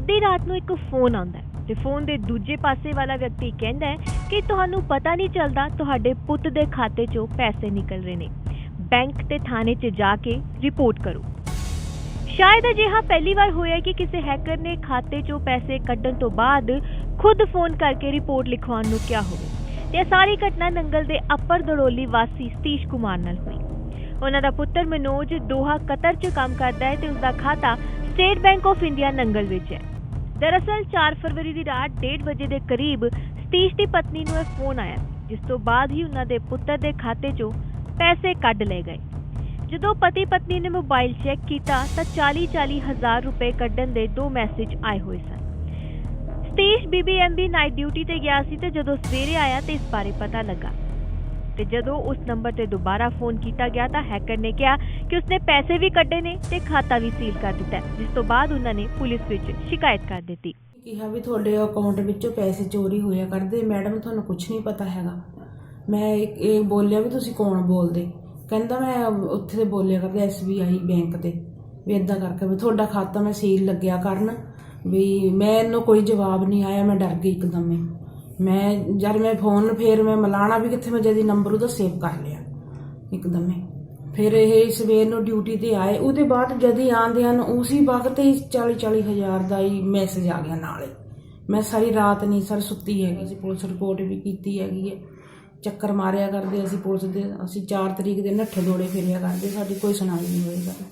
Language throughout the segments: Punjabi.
ਅੱਧੀ ਰਾਤ ਨੂੰ ਇੱਕ ਫੋਨ ਆਉਂਦਾ ਹੈ ਤੇ ਫੋਨ ਦੇ ਦੂਜੇ ਪਾਸੇ ਵਾਲਾ ਵਿਅਕਤੀ ਕਹਿੰਦਾ ਹੈ ਕਿ ਤੁਹਾਨੂੰ ਪਤਾ ਨਹੀਂ ਚੱਲਦਾ ਤੁਹਾਡੇ ਪੁੱਤ ਦੇ ਖਾਤੇ 'ਚੋਂ ਪੈਸੇ ਨਿਕਲ ਰਹੇ ਨੇ। ਬੈਂਕ ਤੇ ਥਾਣੇ 'ਚ ਜਾ ਕੇ ਰਿਪੋਰਟ ਕਰੋ। ਸ਼ਾਇਦ ਅਜਿਹਾ ਪਹਿਲੀ ਵਾਰ ਹੋਇਆ ਕਿ ਕਿਸੇ ਹੈਕਰ ਨੇ ਖਾਤੇ 'ਚੋਂ ਪੈਸੇ ਕੱਢਣ ਤੋਂ ਬਾਅਦ ਖੁਦ ਫੋਨ ਕਰਕੇ ਰਿਪੋਰਟ ਲਿਖਵਾਉਣ ਨੂੰ ਕਿਹਾ ਹੋਵੇ। ਤੇ ਇਹ ਸਾਰੀ ਘਟਨਾ ਨੰਗਲ ਦੇ ਅੱਪਰ ਦੜੋਲੀ ਵਾਸੀ ਸਤੀਸ਼ ਕੁਮਾਰ ਨਾਲ ਹੋਈ। ਉਹਨਾਂ ਦਾ ਪੁੱਤਰ ਮਨੋਜ ਦੋਹਾ ਕਤਰ 'ਚ ਕੰਮ ਕਰਦਾ ਹੈ ਤੇ ਉਸ ਦਾ ਖਾਤਾ state bank of India Nangal ਵਿੱਚ ਹੈ। ਦਰਅਸਲ 4 ਫਰਵਰੀ ਦੀ ਰਾਤ 1:30 ਵਜੇ ਦੇ ਕਰੀਬ ਸਤੀਸ਼ ਦੀ ਪਤਨੀ ਨੂੰ ਇਹ ਫੋਨ ਆਇਆ, ਜਿਸ ਤੋਂ ਬਾਅਦ ਹੀ ਉਹਨਾਂ ਦੇ ਪੁੱਤਰ ਦੇ ਖਾਤੇ 'ਚੋਂ ਪੈਸੇ ਕੱਢ ਲਏ ਗਏ। ਜਦੋਂ ਪਤੀ ਪਤਨੀ ਨੇ ਮੋਬਾਈਲ ਚੈੱਕ ਕੀਤਾ, ਤਾਂ 40-40 ਹਜ਼ਾਰ ਰੁਪਏ ਕੱਢਣ ਦੇ ਦੋ ਮੈਸੇਜ ਆਏ ਹੋਏ ਸਨ। ਸਤੀਸ਼ ਬੀਬੀਐਮਬੀ ਨਾਈਟ ਡਿਊਟੀ ਤੇ ਗਿਆ ਸੀ ਤੇ ਜਦੋਂ ਸਵੇਰੇ ਆਇਆ ਤੇ ਇਸ ਬਾਰੇ ਪਤਾ ਲੱਗਾ। ਤੇ ਜਦੋਂ ਉਸ ਨੰਬਰ ਤੇ ਦੁਬਾਰਾ ਫੋਨ ਕੀਤਾ ਗਿਆ ਤਾਂ ਹੈਕਰ ਨੇ ਕਿਹਾ ਕਿ ਉਸਨੇ ਪੈਸੇ ਵੀ ਕੱਢੇ ਨੇ ਤੇ ਖਾਤਾ ਵੀ ਸੀਲ ਕਰ ਦਿੱਤਾ ਹੈ, ਜਿਸ ਤੋਂ ਬਾਅਦ ਉਹਨਾਂ ਨੇ ਪੁਲਿਸ ਵਿੱਚ ਸ਼ਿਕਾਇਤ ਕਰ ਦਿੱਤੀ। ਕਿਹਾ ਵੀ ਤੁਹਾਡੇ ਅਕਾਊਂਟ ਵਿੱਚੋਂ ਪੈਸੇ ਚੋਰੀ ਹੋਇਆ ਕਰਦੇ ਮੈਡਮ ਤੁਹਾਨੂੰ ਕੁਝ ਨਹੀਂ ਪਤਾ ਹੈਗਾ। ਮੈਂ ਇਹ ਬੋਲਿਆ ਵੀ ਤੁਸੀਂ ਕੌਣ ਬੋਲਦੇ? ਕਹਿੰਦਾ ਮੈਂ ਉੱਥੇ ਤੇ ਬੋਲਿਆ ਕਰਦਾ SBI ਬੈਂਕ ਤੇ ਵੀ ਇਦਾਂ ਕਰਕੇ ਵੀ ਤੁਹਾਡਾ ਖਾਤਾ ਮੈਂ ਸੀਲ ਲੱਗਿਆ ਕਰਨ ਵੀ ਮੈਨੂੰ ਕੋਈ ਜਵਾਬ ਨਹੀਂ ਆਇਆ ਮੈਂ ਡਰ ਗਈ ਇੱਕਦਮ ਹੀ। ਮੈਂ, ਜਦ ਮੈਂ ਫੋਨ ਫੇਰ ਮੈਂ ਮਲਾਣਾ ਵੀ ਕਿੱਥੇ, ਮੈਂ ਜਦੀ ਨੰਬਰ ਉਹਦਾ ਸੇਵ ਕਰ ਲਿਆ। ਇੱਕਦਮ ਹੀ। ਫਿਰ ਇਹ ਸਵੇਰ ਨੂੰ ਡਿਊਟੀ ਤੇ ਆਏ। ਉਹਦੇ ਬਾਅਦ ਜਦ ਹੀ ਆਂਦੇ ਹਨ, ਉਸੇ ਵਕਤ ਹੀ 40 40 ਹਜ਼ਾਰ ਦਾ ਹੀ ਮੈਸੇਜ ਆ ਗਿਆ ਨਾਲੇ ਮੈਂ ਸਾਰੀ ਰਾਤ ਨਹੀਂ ਸਰ ਸੁੱਤੀ ਹੈਗੀ। ਅਸੀਂ ਪੁਲਿਸ ਰਿਪੋਰਟ ਵੀ ਕੀਤੀ ਹੈਗੀ ਹੈ। ਚੱਕਰ ਮਾਰਿਆ ਕਰਦੇ ਅਸੀਂ ਪੁਲਿਸ ਦੇ। ਅਸੀਂ 4 ਤਰੀਕ ਦੇ ਨੱਠੇ ਦੌੜੇ ਫਿਰਿਆ ਕਰਦੇ। ਸਾਡੀ ਕੋਈ ਸੁਣਾਈ ਨਹੀਂ ਹੋਈ ਗੱਲ।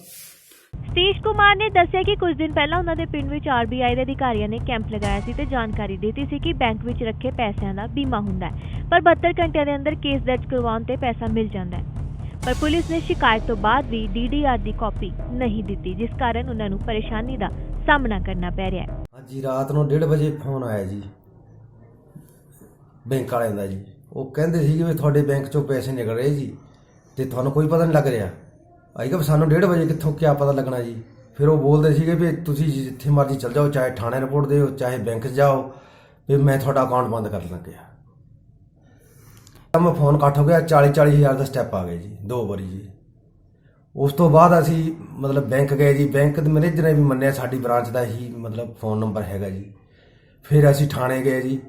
ਸਤੀਸ਼ ਕੁਮਾਰ ਨੇ ਦੱਸਿਆ ਕਿ ਕੁਝ ਦਿਨ ਪਹਿਲਾਂ ਉਹਨਾਂ ਦੇ ਪਿੰਡ ਵਿੱਚ ਆਰਬੀਆਈ ਦੇ ਅਧਿਕਾਰੀਆਂ ਨੇ ਕੈਂਪ ਲਗਾਇਆ ਸੀ ਤੇ ਜਾਣਕਾਰੀ ਦਿੱਤੀ ਸੀ ਕਿ ਬੈਂਕ ਵਿੱਚ ਰੱਖੇ ਪੈਸਿਆਂ ਦਾ ਬੀਮਾ ਹੁੰਦਾ ਹੈ, ਪਰ 72 ਘੰਟਿਆਂ ਦੇ ਅੰਦਰ ਕੇਸ ਦਰਜ ਕਰਵਾਉਣ ਤੇ ਪੈਸਾ ਮਿਲ ਜਾਂਦਾ ਹੈ। ਪਰ ਪੁਲਿਸ ਨੇ ਸ਼ਿਕਾਇਤ ਤੋਂ ਬਾਅਦ ਵੀ ਡੀਡੀਆਰ ਦੀ ਕਾਪੀ ਨਹੀਂ ਦਿੱਤੀ, ਜਿਸ ਕਾਰਨ ਉਹਨਾਂ ਨੂੰ ਪਰੇਸ਼ਾਨੀ ਦਾ ਸਾਹਮਣਾ ਕਰਨਾ ਪੈ ਰਿਹਾ ਹੈ। ਹਾਂਜੀ, ਰਾਤ ਨੂੰ 1:30 ਵਜੇ ਫੋਨ ਆਇਆ ਜੀ, ਬੈਂਕ ਵਾਲਿਆਂ ਦਾ ਜੀ। ਉਹ ਕਹਿੰਦੇ ਸੀ ਵੀ ਤੁਹਾਡੇ ਬੈਂਕ ਚੋਂ ਪੈਸੇ ਨਿਕਲ ਰਹੇ ਜੀ, ਤੇ ਤੁਹਾਨੂੰ ਕੋਈ ਪਤਾ ਨਹੀਂ ਲੱਗ ਰਿਹਾ। ਆਈ ਵੀ ਸਾਨੂੰ 1:30 ਵਜੇ ਕਿੱਥੋਂ ਕਿਆ ਪਤਾ ਲੱਗਣਾ ਜੀ? ਫਿਰ ਉਹ ਬੋਲਦੇ ਸੀਗੇ ਵੀ ਤੁਸੀਂ ਜਿੱਥੇ ਮਰਜ਼ੀ ਚਲ ਜਾਓ, ਚਾਹੇ ਥਾਣੇ ਰਿਪੋਰਟ ਦਿਓ, ਚਾਹੇ ਬੈਂਕ 'ਚ ਜਾਓ, ਵੀ ਮੈਂ ਤੁਹਾਡਾ ਅਕਾਊਂਟ ਬੰਦ ਕਰ ਲੱਗਿਆ। ਤਾਂ ਮੈਂ ਫੋਨ ਕੱਟ ਹੋ ਗਿਆ 40 40 ਹਜ਼ਾਰ ਦਾ ਸਟੈਪ ਆ ਗਿਆ ਜੀ, ਦੋ ਵਾਰੀ ਜੀ। ਉਸ ਤੋਂ ਬਾਅਦ ਅਸੀਂ ਮਤਲਬ ਬੈਂਕ ਗਏ ਜੀ, ਬੈਂਕ ਦੇ ਮੈਨੇਜਰ ਨੇ ਵੀ ਮੰਨਿਆ ਸਾਡੀ ਬ੍ਰਾਂਚ ਦਾ ਹੀ ਮਤਲਬ ਫੋਨ ਨੰਬਰ ਹੈਗਾ ਜੀ। ਫਿਰ ਅਸੀਂ ਥਾਣੇ ਗਏ ਜੀ।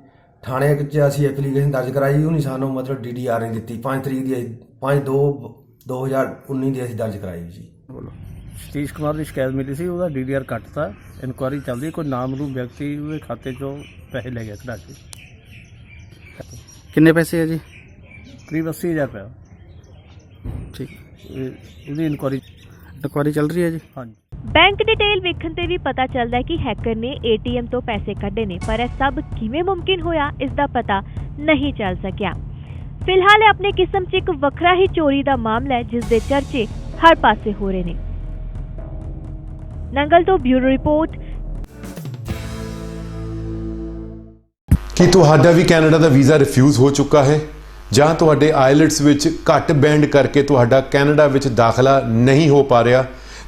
ਥਾਣੇ 'ਚ ਅਸੀਂ ਐਪਲੀਕੇਸ਼ਨ ਦਰਜ ਕਰਾਈ, ਉਹਨੇ ਸਾਨੂੰ ਮਤਲਬ ਡੀਡੀਆਰ ਨਹੀਂ ਦਿੱਤੀ 5 ਤਰੀਕ ਦੀ 5 2 2019 ਦੀ ਅਸੀਂ ਦਰਜ ਕਰਾਈ ਜੀ ਸਤੀਸ਼ ਕੁਮਾਰ ਦੀ ਸ਼ਿਕਾਇਤ ਮਿਲੀ ਸੀ ਉਹਦਾ ਡੀਡੀਆਰ ਕੱਟਤਾ ਇਨਕੁਆਰੀ ਚੱਲਦੀ ਹੈ, ਕੋਈ ਨਾਮਲੂਮ ਵਿਅਕਤੀ ਉਹਦੇ ਖਾਤੇ 'ਚੋਂ ਪੈਸੇ ਲੈ ਗਿਆ ਕਢਾ ਕੇ ਕਿੰਨੇ ਪੈਸੇ ਹੈ ਜੀ ਕਰੀਬ 80000 ਰੁਪਏ ਠੀਕ ਇਹ- ਉਹਦੀ ਇਨਕੁਆਰੀ ਇਨਕੁਆਰੀ ਚੱਲ ਰਹੀ ਹੈ ਜੀ ਹਾਂਜੀ ਬੈਂਕ ਡਿਟੇਲ ਵੇਖਣ ਤੇ ਵੀ ਪਤਾ ਚੱਲਦਾ ਹੈ ਕਿ ਹੈਕਰ ਨੇ ਏਟੀਐਮ ਤੋਂ ਪੈਸੇ ਕੱਢੇ ਨੇ ਪਰ ਇਹ ਸਭ ਕਿਵੇਂ ਮੁਮਕਿਨ ਹੋਇਆ ਇਸ ਦਾ ਪਤਾ ਨਹੀਂ ਚੱਲ ਸਕਿਆ ਫਿਲਹਾਲ ਇਹ ਆਪਣੇ ਕਿਸਮ 'ਚ ਇੱਕ ਵੱਖਰਾ ਹੀ ਚੋਰੀ ਦਾ ਮਾਮਲਾ ਹੈ ਜਿਸ ਦੇ ਚਰਚੇ ਹਰ ਪਾਸੇ ਹੋ ਰਹੇ ਨੇ। ਨੰਗਲ ਤੋਂ ਬਿਊਰੋ ਰਿਪੋਰਟ। ਕੀ ਤੁਹਾਡਾ ਵੀ ਕੈਨੇਡਾ ਦਾ ਵੀਜ਼ਾ ਰਿਫਿਊਜ਼ ਹੋ ਚੁੱਕਾ ਹੈ? ਜਾਂ ਤੁਹਾਡੇ ਆਇਲਟਸ ਵਿੱਚ ਘੱਟ ਬੈਂਡ ਕਰਕੇ ਤੁਹਾਡਾ ਕੈਨੇਡਾ ਵਿੱਚ ਦਾਖਲਾ ਨਹੀਂ ਹੋ ਪਾ ਰਿਹਾ?